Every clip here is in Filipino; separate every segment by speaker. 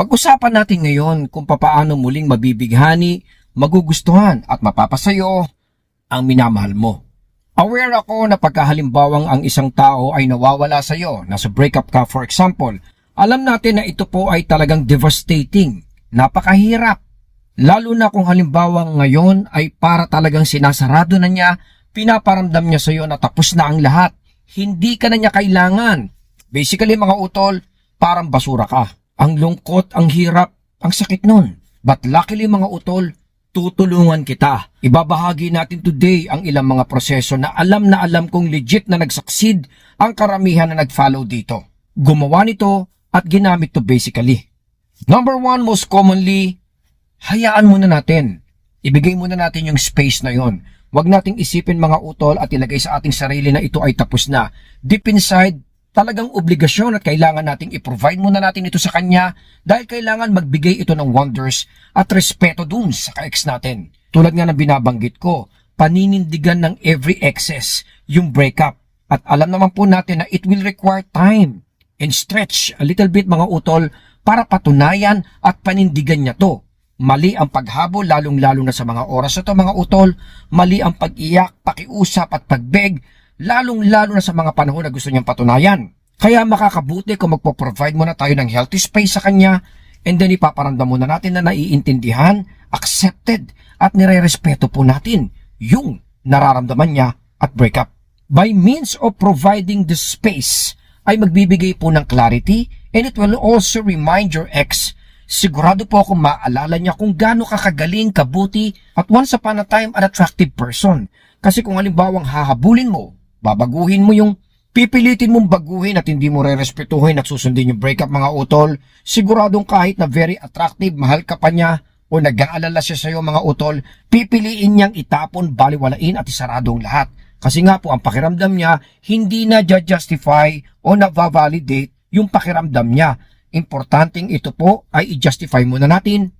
Speaker 1: Pag-usapan natin ngayon kung papaano muling mabibighani, magugustuhan at mapapasayo ang minamahal mo. Aware ako na pagkahalimbawang ang isang tao ay nawawala sa iyo, nasa breakup ka for example, alam natin na ito po ay talagang devastating, napakahirap. Lalo na kung halimbawang ngayon ay para talagang sinasarado na niya, pinaparamdam niya sa iyo na tapos na ang lahat. Hindi ka na niya kailangan. Basically mga utol, parang basura ka. Ang lungkot, ang hirap, ang sakit nun. But luckily mga utol, tutulungan kita. Ibabahagi natin today ang ilang mga proseso na alam na alam kong legit na nagsucceed ang karamihan na nag-follow dito. Gumawa nito at ginamit to basically. Number one, most commonly, hayaan muna natin. Ibigay muna natin yung space na yon. Huwag nating isipin mga utol at ilagay sa ating sarili na ito ay tapos na. Deep inside, talagang obligasyon at kailangan nating i-provide muna natin ito sa kanya dahil kailangan magbigay ito ng wonders at respeto dun sa ka-ex natin. Tulad nga ng binabanggit ko, paninindigan ng every excess yung breakup. At alam naman po natin na it will require time and stretch a little bit mga utol para patunayan at panindigan niya to. Mali ang paghabol lalong-lalo na sa mga oras na to mga utol. Mali ang pag-iyak, pakiusap at pagbeg lalong-lalo na sa mga panahon na gusto niyang patunayan. Kaya makakabuti kung magpo-provide muna tayo ng healthy space sa kanya and then ipaparamdam muna natin na naiintindihan, accepted at nire-respeto po natin yung nararamdaman niya at breakup. By means of providing the space ay magbibigay po ng clarity and it will also remind your ex sigurado po akong maalala niya kung gaano kakagaling, kabuti, at once upon a time an attractive person. Kasi kung halimbawang hahabulin mo, babaguhin mo yung pipilitin mong baguhin at hindi mo re-respetuhin at susundin yung breakup mga utol, siguradong kahit na very attractive, mahal ka pa niya, o nag-aalala siya sa'yo mga utol, pipiliin niyang itapon, baliwalain at isaradong lahat. Kasi nga po ang pakiramdam niya, hindi na justify o na-validate yung pakiramdam niya. Importanteng ito po ay i-justify muna natin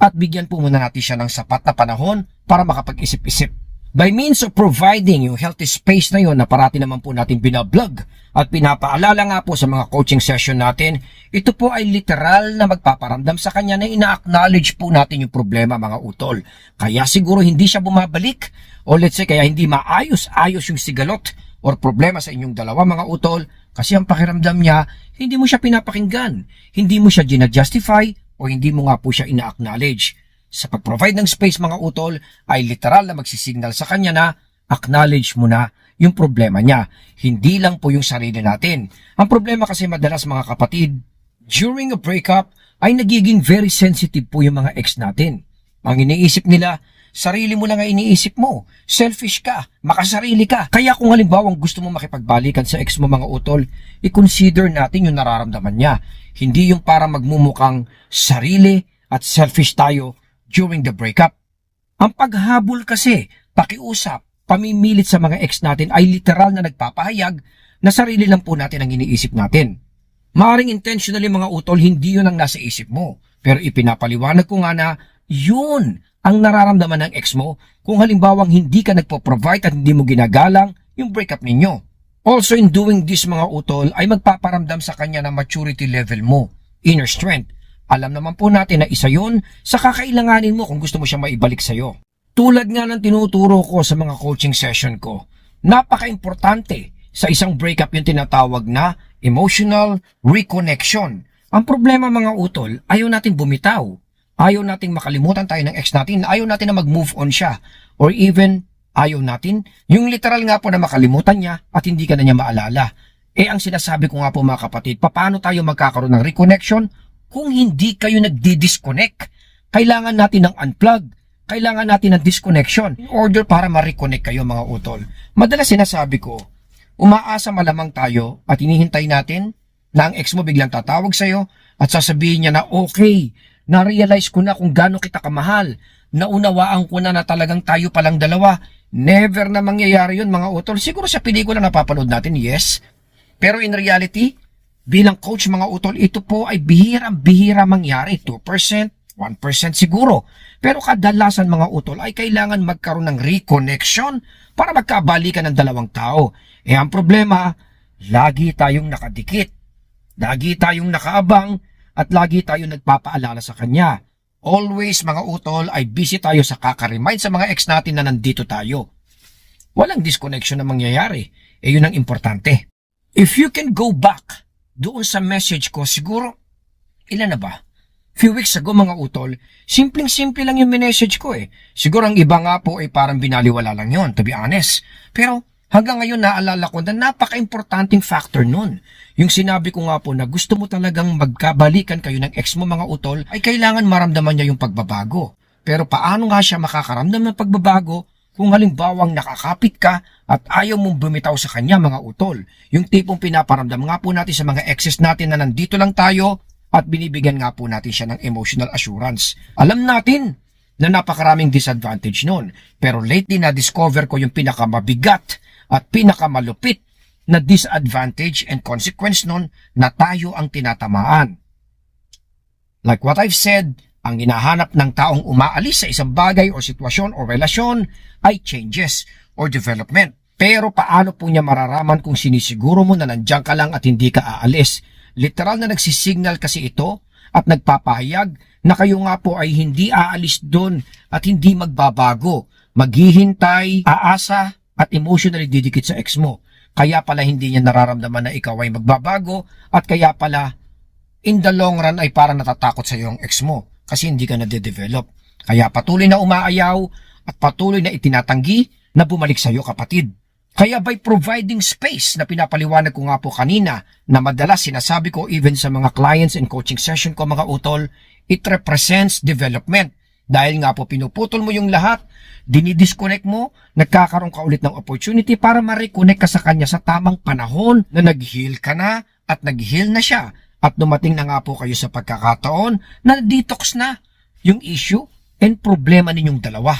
Speaker 1: at bigyan po muna natin siya ng sapat na panahon para makapag-isip-isip. By means of providing yung healthy space na yon na parati naman po natin binablog at pinapaalala nga po sa mga coaching session natin, ito po ay literal na magpaparamdam sa kanya na ina-acknowledge po natin yung problema mga utol. Kaya siguro hindi siya bumabalik o let's say kaya hindi maayos-ayos yung sigalot or problema sa inyong dalawa mga utol kasi ang pakiramdam niya, hindi mo siya pinapakinggan, hindi mo siya gina-justify o hindi mo nga po siya ina-acknowledge. Sa pag-provide ng space mga utol ay literal na magsisignal sa kanya na acknowledge mo na yung problema niya. Hindi lang po yung sarili natin. Ang problema kasi madalas mga kapatid, during a breakup ay nagiging very sensitive po yung mga ex natin. Ang iniisip nila, sarili mo lang ang iniisip mo. Selfish ka, makasarili ka. Kaya kung halimbawa gusto mo makipagbalikan sa ex mo mga utol, i-consider natin yung nararamdaman niya. Hindi yung para magmumukhang sarili at selfish tayo during the breakup. Ang paghabol kasi, pakiusap, pamimilit sa mga ex natin ay literal na nagpapahayag na sarili lang po natin ang iniisip natin. Maaring intentionally mga utol, hindi yun ang nasa isip mo. Pero ipinapaliwanag ko nga na yun ang nararamdaman ng ex mo kung halimbawang hindi ka nagpo-provide at hindi mo ginagalang yung breakup ninyo. Also in doing this mga utol ay magpaparamdam sa kanya ng maturity level mo, inner strength. Alam naman po natin na isa yon sa kakailanganin mo kung gusto mo siya maibalik sa'yo. Tulad nga ng tinuturo ko sa mga coaching session ko, napaka-importante sa isang breakup yung tinatawag na emotional reconnection. Ang problema mga utol, ayaw natin bumitaw. Ayaw nating makalimutan tayo ng ex natin. Ayaw natin na mag-move on siya. Or even, ayaw natin, yung literal nga po na makalimutan niya at hindi ka na niya maalala. Eh ang sinasabi ko nga po mga kapatid, paano tayo magkakaroon ng reconnection kung hindi kayo nagdi-disconnect? Kailangan natin ng unplug. Kailangan natin ng disconnection in order para ma-reconnect kayo mga utol. Madalas sinasabi ko, umaasa malamang tayo at hinihintay natin na ang ex mo biglang tatawag sa'yo at sasabihin niya na okay, na-realize ko na kung gaano kita kamahal. Naunawaan ko na na talagang tayo palang dalawa. Never na mangyayari yun mga utol. Siguro sa pelikula napapanood natin, yes. Pero in reality, bilang coach mga utol, ito po ay bihira-bihira mangyari. 2%, 1% siguro. Pero kadalasan mga utol ay kailangan magkaroon ng reconnection para magkabalikan ng dalawang tao. Eh ang problema, lagi tayong nakadikit. Lagi tayong nakaabang at lagi tayo nagpapaalala sa kanya. Always mga utol ay busy tayo sa kakaremind sa mga ex natin na nandito tayo. Walang disconnection na mangyayari. Eh yun ang importante. If you can go back doon sa message ko, siguro, ilan na ba? Few weeks ago mga utol, simpleng-simple lang yung message ko eh. Siguro ang iba nga po ay parang binaliwala lang yon to be honest. Pero hanggang ngayon naalala ko na napaka-importanting factor nun. Yung sinabi ko nga po na gusto mo talagang magkabalikan kayo ng ex mo mga utol, ay kailangan maramdaman niya yung pagbabago. Pero paano nga siya makakaramdam ng pagbabago kung halimbawang nakakapit ka at ayaw mong bumitaw sa kanya mga utol. Yung tipong pinaparamdam nga po natin sa mga exes natin na nandito lang tayo at binibigyan nga po natin siya ng emotional assurance. Alam natin na napakaraming disadvantage nun. Pero lately na-discover ko yung pinakamabigat at pinakamalupit na disadvantage and consequence nun na tayo ang tinatamaan. Like what I've said, ang hinahanap ng taong umaalis sa isang bagay o sitwasyon o relasyon ay changes or development. Pero paano po niya mararaman kung sinisiguro mo na nandiyan ka lang at hindi ka aalis? Literal na nagsisignal kasi ito at nagpapahayag na kayo nga po ay hindi aalis doon at hindi magbabago. Maghihintay, aasa at emotionally didikit sa ex mo. Kaya pala hindi niya nararamdaman na ikaw ay magbabago at kaya pala in the long run ay parang natatakot sa iyo ang ex mo kasi hindi ka na-develop. Kaya patuloy na umaayaw at patuloy na itinatanggi na bumalik sa iyo kapatid. Kaya by providing space na pinapaliwanag ko nga po kanina na madalas sinasabi ko even sa mga clients and coaching session ko mga utol, it represents development. Dahil nga po pinuputol mo yung lahat, dinidisconnect mo, nagkakaroon ka ulit ng opportunity para ma-reconnect ka sa kanya sa tamang panahon na nag-heal ka na at nag-heal na siya. At dumating na nga po kayo sa pagkakataon na detox na yung issue and problema ninyong dalawa.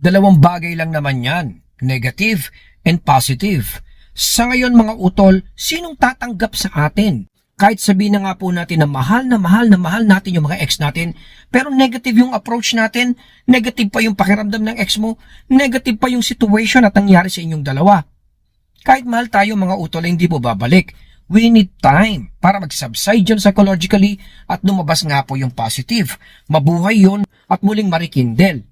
Speaker 1: Dalawang bagay lang naman yan, negative and positive. Sa ngayon mga utol, sinong tatanggap sa atin? Kahit sabihin na nga po natin na mahal na mahal na mahal natin yung mga ex natin, pero negative yung approach natin, negative pa yung pakiramdam ng ex mo, negative pa yung situation at nangyari sa inyong dalawa. Kahit mahal tayo mga utol, hindi po babalik. We need time para mag-subside yun psychologically at lumabas nga po yung positive. Mabuhay yun at muling marikindel.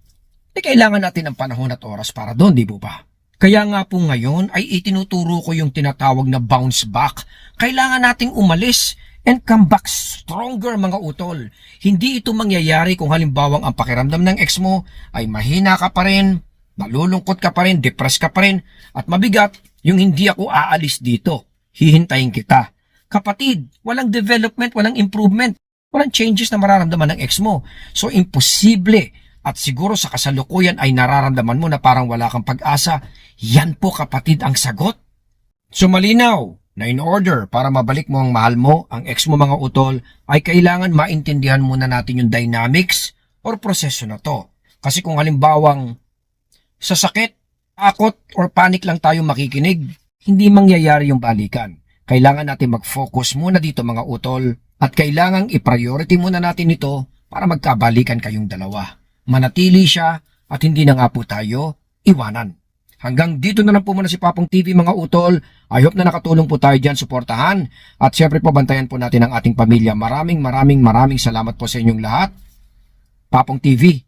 Speaker 1: Eh, kailangan natin ng panahon at oras para doon, di po ba? Kaya nga po ngayon ay itinuturo ko yung tinatawag na bounce back. Kailangan nating umalis and come back stronger mga utol. Hindi ito mangyayari kung halimbawang ang pakiramdam ng ex mo ay mahina ka pa rin, malulungkot ka pa rin, depressed ka pa rin, at mabigat yung hindi ako aalis dito. Hihintayin kita. Kapatid, walang development, walang improvement, walang changes na mararamdaman ng ex mo. So imposible at siguro sa kasalukuyan ay nararamdaman mo na parang wala kang pag-asa, yan po kapatid ang sagot. So malinaw na in order para mabalik mo ang mahal mo, ang ex mo mga utol, ay kailangan maintindihan muna natin yung dynamics or proseso na to. Kasi kung halimbawang sa sakit, akot or panic lang tayo makikinig, hindi mangyayari yung balikan. Kailangan natin mag-focus muna dito mga utol at kailangang i-priority muna natin ito para magkabalikan kayong dalawa manatili siya at hindi na nga po tayo iwanan. Hanggang dito na lang po muna si Papong TV mga utol. I hope na nakatulong po tayo dyan, suportahan. At syempre po bantayan po natin ang ating pamilya. Maraming maraming maraming salamat po sa inyong lahat. Papong TV,